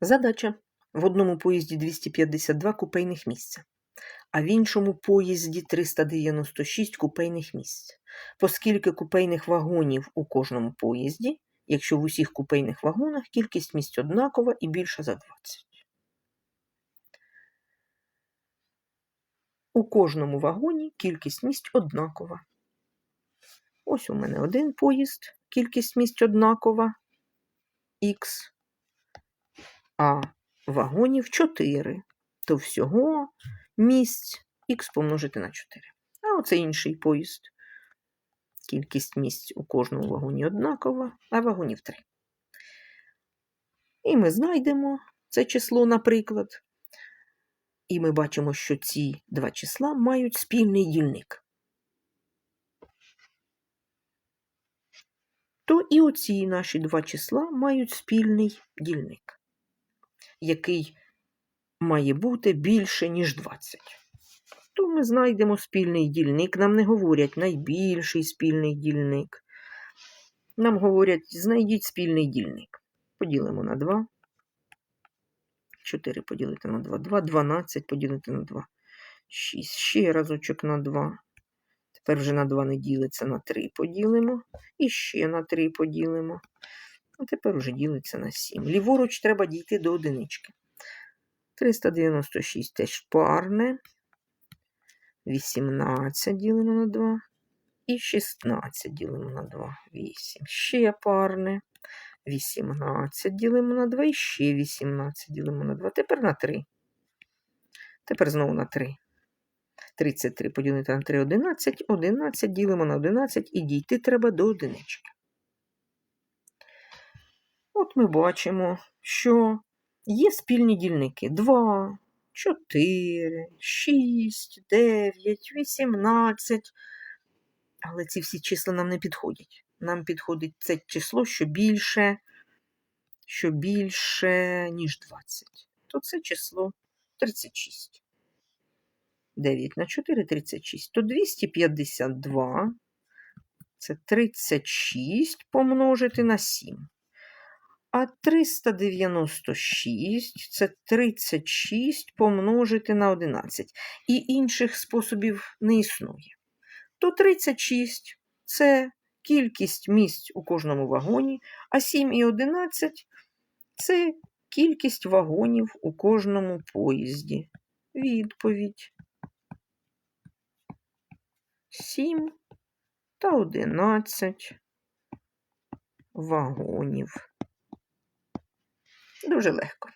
Задача. В одному поїзді 252 купейних місця, а в іншому поїзді 396 купейних місць. Оскільки купейних вагонів у кожному поїзді, якщо в усіх купейних вагонах кількість місць однакова і більша за 20. У кожному вагоні кількість місць однакова. Ось у мене один поїзд, кількість місць однакова х, а вагонів 4, то всього місць х помножити на 4. А оце інший поїзд. Кількість місць у кожному вагоні однакова, а вагонів 3. І ми знайдемо це число, наприклад. І ми бачимо, що ці два числа мають спільний дільник. То і оці наші два числа мають спільний дільник, який має бути більше, ніж 20. То ми знайдемо спільний дільник. Нам не говорять найбільший спільний дільник. Нам говорять, знайдіть спільний дільник. Поділимо на 2. 4 поділити на 2, 2, 12 поділити на 2, 6. Ще разочок на 2. Тепер вже на 2 не ділиться, на 3 поділимо. І ще на 3 поділимо. А тепер вже ділиться на 7. Ліворуч треба дійти до одинички. 396 теж парне. 18 ділимо на 2. І 16 ділимо на 2. 8. Ще парне. 18 ділимо на 2 і ще 18 ділимо на 2. Тепер на 3. Тепер знову на 3. 33 поділити на 3 11. 11 ділимо на 11 і дійти треба до одинички. От ми бачимо, що є спільні дільники 2, 4, 6, 9, 18. Але ці всі числа нам не підходять. Нам підходить це число, що більше, що більше, ніж 20. То це число 36. 9 на 4 36. То 252 це 36 помножити на 7. А 396 це 36 помножити на 11. І інших способів не існує. То 36 це кількість місць у кожному вагоні, а 7 і 11 це кількість вагонів у кожному поїзді. Відповідь. 7 та 11 вагонів. Дуже легко.